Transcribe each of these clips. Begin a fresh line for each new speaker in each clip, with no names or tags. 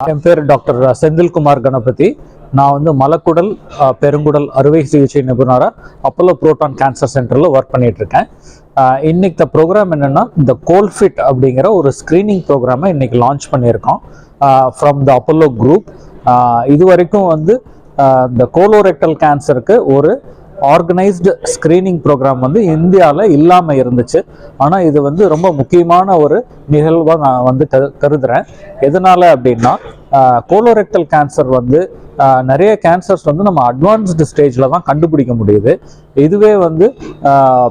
என் பேர் டாக்டர் செந்தில்குமார் கணபதி. நான் வந்து மலக்குடல் பெருங்குடல் அறுவை சிகிச்சை நிபுணராக அப்போலோ புரோட்டான் கேன்சர் சென்டரில் ஒர்க் பண்ணிட்டு இருக்கேன் அஹ், இன்னைக்கு ப்ரோக்ராம் என்னென்னா இந்த கோல்ஃபிட் அப்படிங்கிற ஒரு ஸ்க்ரீனிங் ப்ரோக்ராமை இன்னைக்கு லான்ச் பண்ணியிருக்கோம். ஃப்ரம் த அப்போலோ குரூப் இது வரைக்கும் வந்து இந்த கோலோரெக்டல் கேன்சருக்கு ஒரு ஆர்கனைஸ்டு ஸ்க்ரீனிங் ப்ரோக்ராம் வந்து இந்தியாவில் இல்லாமல் இருந்துச்சு. ஆனால் இது வந்து ரொம்ப முக்கியமான ஒரு நிகழ்வாக நான் வந்து கரு கருதுறேன். எதனால அப்படின்னா கோலோரெக்டல் கேன்சர் வந்து நிறைய கேன்சர்ஸ் வந்து நம்ம அட்வான்ஸ்டு ஸ்டேஜில் தான் கண்டுபிடிக்க முடியுது. இதுவே வந்து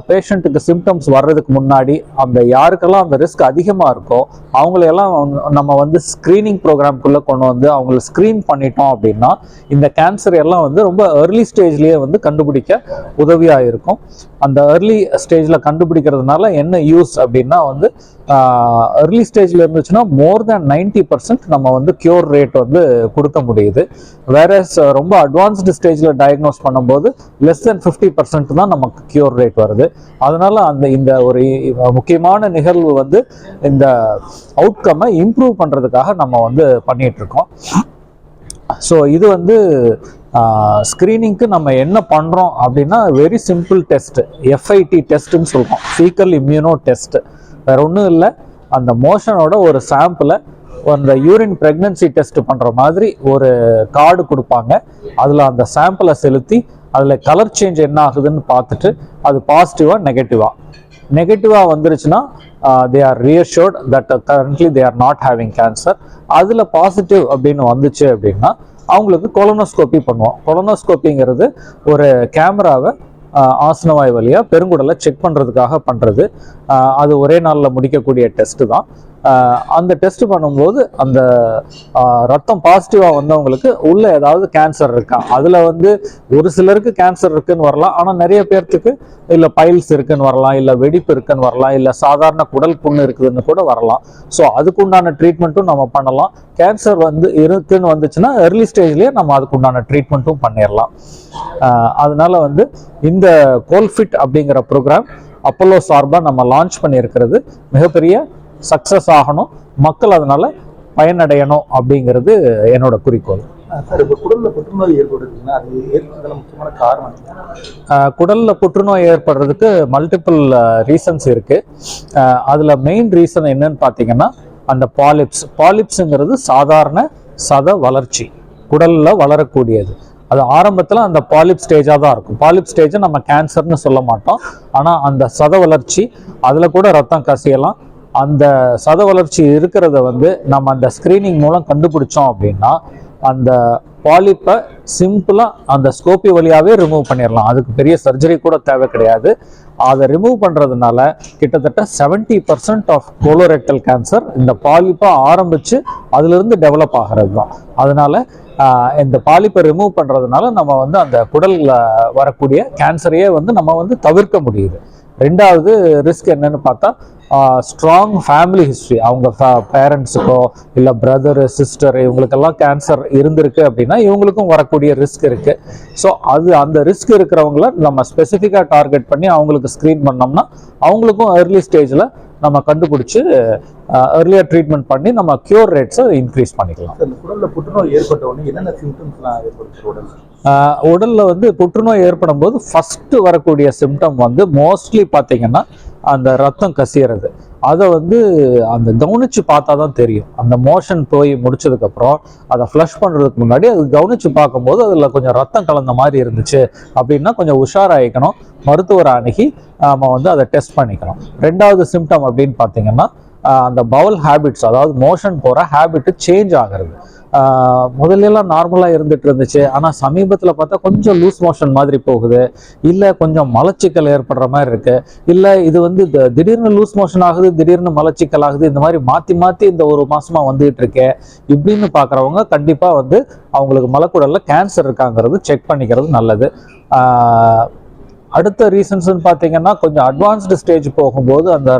பேஷண்ட்டுக்கு சிம்டம்ஸ் வர்றதுக்கு முன்னாடி அந்த யாருக்கெல்லாம் அந்த ரிஸ்க் அதிகமாக இருக்கோ அவங்களையெல்லாம் வந்து- நம்ம வந்து ஸ்க்ரீனிங் ப்ரோக்ராம்குள்ளே கொண்டு வந்து அவங்கள ஸ்க்ரீன் பண்ணிட்டோம் அப்படின்னா இந்த கேன்சர் எல்லாம் வந்து ரொம்ப ஏர்லி ஸ்டேஜ்லேயே வந்து கண்டுபிடிக்க உதவியாக இருக்கும். அந்த ஏர்லி ஸ்டேஜில் கண்டுபிடிக்கிறதுனால என்ன யூஸ் அப்படின்னா வந்து ஏர்லி ஸ்டேஜில் இருந்துச்சுன்னா மோர் தேன் நைன்டி பர்சன்ட் நம்ம வந்து க்யூர் ரேட் வந்து கொடுக்க முடியுது. வேற ரொம்ப அட்வான்ஸ்டு ஸ்டேஜில் டயக்னோஸ் பண்ணும்போது லெஸ் தென் ஃபிஃப்டி பர்சன்ட் தான் நமக்கு க்யூர் ரேட் வருது. அதனால அந்த இந்த ஒரு முக்கியமான நிகழ்வு வந்து இந்த அவுட்கம்மை இம்ப்ரூவ் பண்ணுறதுக்காக நம்ம வந்து பண்ணிகிட்ருக்கோம் இருக்கோம் ஸோ இது வந்து ஸ்க்ரீனிங்க்கு நம்ம என்ன பண்ணுறோம் அப்படின்னா வெரி சிம்பிள் டெஸ்ட் எஃப்ஐடி டெஸ்ட்டுன்னு சொல்கிறோம் ஃபீக்கல் இம்யூனோ டெஸ்ட்டு வேற ஒன்றும் இல்லை. அந்த மோஷனோட ஒரு சாம்பிளை அந்த யூரின் ப்ரெக்னன்சி டெஸ்ட் பண்ணுற மாதிரி ஒரு கார்டு கொடுப்பாங்க. அதில் அந்த சாம்பிளை செலுத்தி அதில் கலர் சேஞ்ச் என்ன ஆகுதுன்னு பார்த்துட்டு அது பாசிட்டிவாக நெகட்டிவாக நெகட்டிவாக வந்துருச்சுன்னா they are reassured that currently they are not having cancer அதில் பாசிட்டிவ் அப்படின்னு வந்துச்சு அப்படின்னா அவங்களுக்கு கொலனோஸ்கோப்பி பண்ணுவோம். கொலனோஸ்கோப்பிங்கிறது ஒரு கேமராவை ஆசனவாய் வழியாக பெருங்குடலை செக் பண்ணுறதுக்காக பண்ணுறது அது ஒரே நாளில் முடிக்கக்கூடிய டெஸ்ட்டு தான். அந்த டெஸ்ட் பண்ணும்போது அந்த ரத்தம் பாசிட்டிவாக வந்தவங்களுக்கு உள்ள ஏதாவது கேன்சர் இருக்கா? அதில் வந்து ஒரு சிலருக்கு கேன்சர் இருக்குன்னு வரலாம். ஆனால் நிறைய பேர்த்துக்கு இல்லை பைல்ஸ் இருக்குன்னு வரலாம் இல்லை வெடிப்பு இருக்குன்னு வரலாம் இல்லை சாதாரண குடல் புண்ணு இருக்குதுன்னு கூட வரலாம். ஸோ அதுக்குண்டான ட்ரீட்மெண்ட்டும் நம்ம பண்ணலாம். கேன்சர் வந்து இருக்குன்னு வந்துச்சுன்னா ஏர்லி ஸ்டேஜ்லேயே நம்ம அதுக்குண்டான ட்ரீட்மெண்ட்டும் பண்ணிடலாம் அதனால வந்து இந்த கோல்ஃபிட் அப்படிங்கிற ப்ரோக்ராம் அப்போலோ சார்பாக நம்ம லான்ச் பண்ணியிருக்கிறது மிகப்பெரிய சக்ஸஸ் ஆகணும். மக்கள் அதனால பயனடையணும் அப்படிங்கிறது என்னோட குறிக்கோள்.
சார் இப்போ குடல்ல புற்றுநோய் ஏற்படுதுன்னா அது ஏற்படுறதுல முக்கியமான காரணம் என்ன?
ஆஹ் குடல்ல புற்றுநோய் ஏற்படுறதுக்கு மல்டிபிள் ரீசன்ஸ் இருக்கு. ஆஹ் அதுல மெயின் ரீசன் என்னன்னு பார்த்தீங்கன்னா அந்த பாலிப்ஸ் பாலிப்ஸுங்கிறது சாதாரண சத வளர்ச்சி. குடல்ல வளரக்கூடியது. அது ஆரம்பத்தில் அந்த பாலிப் ஸ்டேஜாக தான் இருக்கும். பாலிப் ஸ்டேஜை நம்ம கேன்சர்னு சொல்ல மாட்டோம். ஆனால் அந்த சத வளர்ச்சி அதில் கூட ரத்தம் கசியலாம். அந்த சத வளர்ச்சி இருக்கிறத வந்து நம்ம அந்த ஸ்க்ரீனிங் மூலம் கண்டுபிடிச்சோம் அப்படின்னா அந்த பாலிப்பை சிம்பிளாக அந்த ஸ்கோப்பி வழியாகவே ரிமூவ் பண்ணிடலாம் அதுக்கு பெரிய சர்ஜரி கூட தேவை கிடையாது. அதை ரிமூவ் பண்ணுறதுனால கிட்டத்தட்ட 70% பர்சன்ட் ஆஃப் கோலோரெக்டல் கேன்சர் இந்த பாலிப்பாக ஆரம்பித்து அதிலிருந்து டெவலப் ஆகிறது தான் அதனால் இந்த பாலிப்பை ரிமூவ் பண்ணுறதுனால நம்ம வந்து அந்த குடலில் வரக்கூடிய கேன்சரையே வந்து நம்ம வந்து தவிர்க்க முடியுது. ரெண்டாவது ரிஸ்க் என்னன்னு பார்த்தா ஸ்ட்ராங் ஃபேமிலி ஹிஸ்ட்ரி அவங்க பேரண்ட்ஸுக்கோ இல்லை பிரதரு சிஸ்டர் இவங்களுக்கெல்லாம் கேன்சர் இருந்திருக்கு அப்படின்னா இவங்களுக்கும் வரக்கூடிய ரிஸ்க் இருக்கு. ஸோ அது அந்த ரிஸ்க் இருக்கிறவங்கள நம்ம ஸ்பெசிஃபிக்காக டார்கெட் பண்ணி அவங்களுக்கு ஸ்க்ரீன் பண்ணோம்னா அவங்களுக்கும் ஏர்லி ஸ்டேஜில் நம்ம கண்டுபிடிச்சி ஏர்லியர் ட்ரீட்மெண்ட் பண்ணி நம்ம க்யூர் ரேட்ஸை இன்க்ரீஸ் பண்ணிக்கலாம்.
இந்த புற்றுநோய் ஏற்பட்ட உடனே என்னென்ன சிம்டம்ஸ்லாம் ஏற்படுது உடல்ல
வந்து புற்றுநோய் ஏற்படும் போது ஃபர்ஸ்ட் வரக்கூடிய சிம்டம் வந்து மோஸ்ட்லி பார்த்தீங்கன்னா அந்த ரத்தம் கசியறது. அதை வந்து அந்த கவனிச்சு பார்த்தா தான் தெரியும். அந்த மோஷன் போய் முடிச்சதுக்கப்புறம் அதை ஃப்ளஷ் பண்ணுறதுக்கு முன்னாடி அது கவனிச்சு பார்க்கும்போது அதில் கொஞ்சம் ரத்தம் கலந்த மாதிரி இருந்துச்சு அப்படின்னா கொஞ்சம் உஷாராயிக்கணும். மருத்துவரை அணுகி நம்ம வந்து அதை டெஸ்ட் பண்ணிக்கணும். ரெண்டாவது சிம்டம் அப்படின்னு பார்த்தீங்கன்னா அந்த பவுல் ஹேபிட்ஸ் அதாவது மோஷன் போகிற ஹேபிட்டு சேஞ்ச் ஆகிறது. முதல்லலாம் நார்மலாக இருந்துட்டு இருந்துச்சு ஆனால் சமீபத்தில் பார்த்தா கொஞ்சம் லூஸ் மோஷன் மாதிரி போகுது. இல்லை கொஞ்சம் மலச்சிக்கல் ஏற்படுற மாதிரி இருக்குது இல்லை இது வந்து திடீர்னு லூஸ் மோஷன் ஆகுது திடீர்னு மலச்சிக்கல் ஆகுது இந்த மாதிரி மாற்றி மாற்றி இந்த ஒரு மாதமாக வந்துகிட்டு இருக்கேன் இப்படின்னு பார்க்குறவங்க கண்டிப்பாக வந்து அவங்களுக்கு மலக்குடலில் கேன்சர் இருக்காங்கிறது செக் பண்ணிக்கிறது நல்லது. அடுத்த ரீசன்ஸ்னு பார்த்தீங்கன்னா கொஞ்சம் அட்வான்ஸ்டு ஸ்டேஜ் போகும்போது அந்த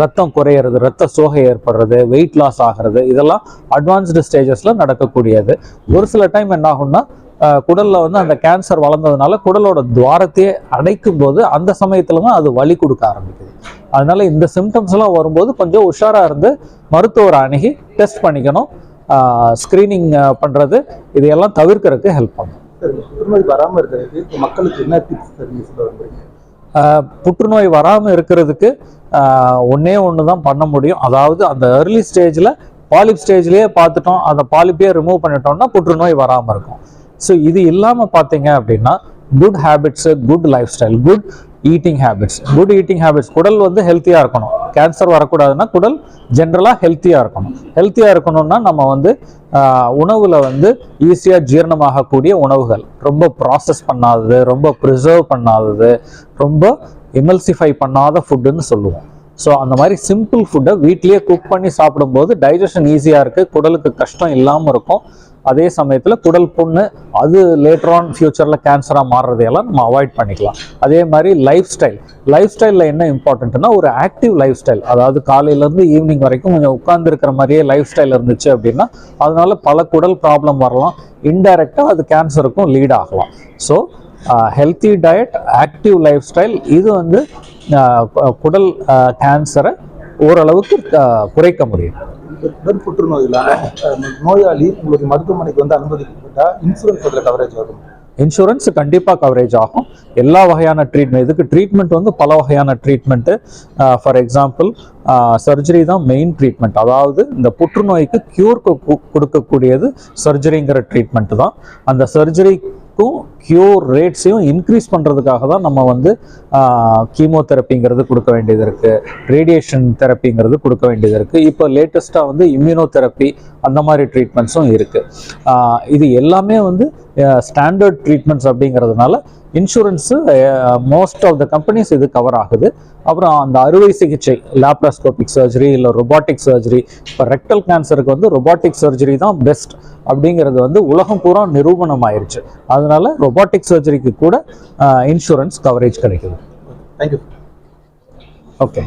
ரத்தம் குறையிறது ரத்த சோகை ஏற்படுறது வெயிட் லாஸ் ஆகிறது இதெல்லாம் அட்வான்ஸ்டு ஸ்டேஜஸில் நடக்கக்கூடியது. ஒரு சில டைம் என்ன ஆகும்னா குடலில் வந்து அந்த கேன்சர் வளர்ந்ததுனால குடலோட துவாரத்தையே அடைக்கும் போது அந்த சமயத்தில் தான் அது வலி கொடுக்க ஆரம்பிக்குது. அதனால இந்த சிம்டம்ஸ் எல்லாம் வரும்போது கொஞ்சம் உஷாரா இருந்து மருத்துவரை அணுகி டெஸ்ட் பண்ணிக்கணும். ஸ்க்ரீனிங் பண்ணுறது இதையெல்லாம் தவிர்க்கறதுக்கு ஹெல்ப் பண்ணும்.
புற்றுநோய் வராமல் இருக்கிறதுக்கு மக்களுக்கு என்ன டிப்ஸ் தெரிஞ்சு சொல்ல
புற்றுநோய் வராமல் இருக்கிறதுக்கு ஒன்றே ஒன்று தான் பண்ண முடியும். அதாவது அந்த ஏர்லி ஸ்டேஜில் பாலிப் ஸ்டேஜ்லேயே பார்த்துட்டோம் அந்த பாலிப்பையே ரிமூவ் பண்ணிட்டோம்னா புற்றுநோய் வராமல் இருக்கும். ஸோ இது இல்லாமல் பார்த்தீங்க அப்படின்னா good habits good lifestyle good eating habits good eating habits குடல் வந்து ஹெல்த்தியாக இருக்கணும். கேன்சர் வரக்கூடாதுன்னா குடல் ஜென்ரலாக ஹெல்த்தியாக இருக்கணும். ஹெல்த்தியாக இருக்கணும்னா நம்ம வந்து உணவில் வந்து ஈஸியாக ஜீரணமாகக்கூடிய உணவுகள். ரொம்ப ப்ராசஸ் பண்ணாதது ரொம்ப ப்ரிசர்வ் பண்ணாதது ரொம்ப எமல்சிஃபை பண்ணாத ஃபுட்டுன்னு சொல்லுவோம். ஸோ அந்த மாதிரி சிம்பிள் ஃபுட்டை வீட்லேயே குக் பண்ணி சாப்பிடும்போது டைஜஷன் ஈஸியாக இருக்குது குடலுக்கு கஷ்டம் இல்லாமல் இருக்கும். அதே சமயத்தில் குடல் புண்ணு அது லேட்டர் ஆன் ஃபியூச்சரில் கேன்சராக மாறுறதையெல்லாம் நம்ம அவாய்ட் பண்ணிக்கலாம். அதே மாதிரி லைஃப் ஸ்டைல் லைஃப் ஸ்டைலில் என்ன இம்பார்ட்டண்ட்னா ஒரு ஆக்டிவ் லைஃப் ஸ்டைல் அதாவது காலையிலேருந்து ஈவினிங் வரைக்கும் கொஞ்சம் உட்கார்ந்துருக்கிற மாதிரியே லைஃப் ஸ்டைல் இருந்துச்சு அப்படின்னா அதனால பல குடல் ப்ராப்ளம் வரலாம். இன்டைரக்டாக அது கேன்சருக்கும் லீட் ஆகலாம். So healthy diet active lifestyle இது வந்து குடல் கேன்சரை ஓரளவுக்கு குறைக்க முடியும்.
குடல் புற்றுநோயில நோயாளி உங்களுக்கு மருத்துவமனைக்கு வந்து அனுமதிக்கப்பட்டா இன்சூரன்ஸ் அதுல கவரேஜ் வரும்.
இன்சூரன்ஸ் கண்டிப்பாக கவரேஜ் ஆகும். எல்லா வகையான ட்ரீட்மெண்ட் இதுக்கு ட்ரீட்மெண்ட் வந்து பல வகையான ட்ரீட்மெண்ட்டு ஃபார் எக்ஸாம்பிள் சர்ஜரி தான் மெயின் ட்ரீட்மெண்ட் அதாவது இந்த புற்றுநோய்க்கு க்யூர் கொடுக்கக்கூடியது சர்ஜரிங்கிற ட்ரீட்மெண்ட் தான். அந்த டூ க்யூர் ரேட்ஸையும் இன்க்ரீஸ் பண்ணுறதுக்காக தான் நம்ம வந்து கீமோதெரப்பிங்கிறது கொடுக்க வேண்டியது இருக்குது ரேடியேஷன் தெரப்பிங்கிறது கொடுக்க வேண்டியது இருக்குது இப்போ லேட்டஸ்ட்டாக வந்து இம்யூனோதெரப்பி அந்த மாதிரி ட்ரீட்மெண்ட்ஸும் இருக்குது இது எல்லாமே வந்து ஸ்டாண்டர்ட் ட்ரீட்மெண்ட்ஸ் அப்படிங்கிறதுனால insurance most of the companies இது கவர் ஆகுது. அப்புறம் அந்த அறுவை சிகிச்சை லேப்ராஸ்கோபிக் சர்ஜரி இல்லை ரொபாட்டிக் சர்ஜரி இப்போ ரெக்டல் கேன்சருக்கு வந்து ரொபாட்டிக் சர்ஜரி தான் பெஸ்ட் அப்படிங்கிறது வந்து உலகம் பூரா நிரூபணம் ஆயிருச்சு அதனால ரொபாட்டிக் சர்ஜரிக்கு கூட இன்சூரன்ஸ் கவரேஜ் கிடைக்குது.
Thank you
okay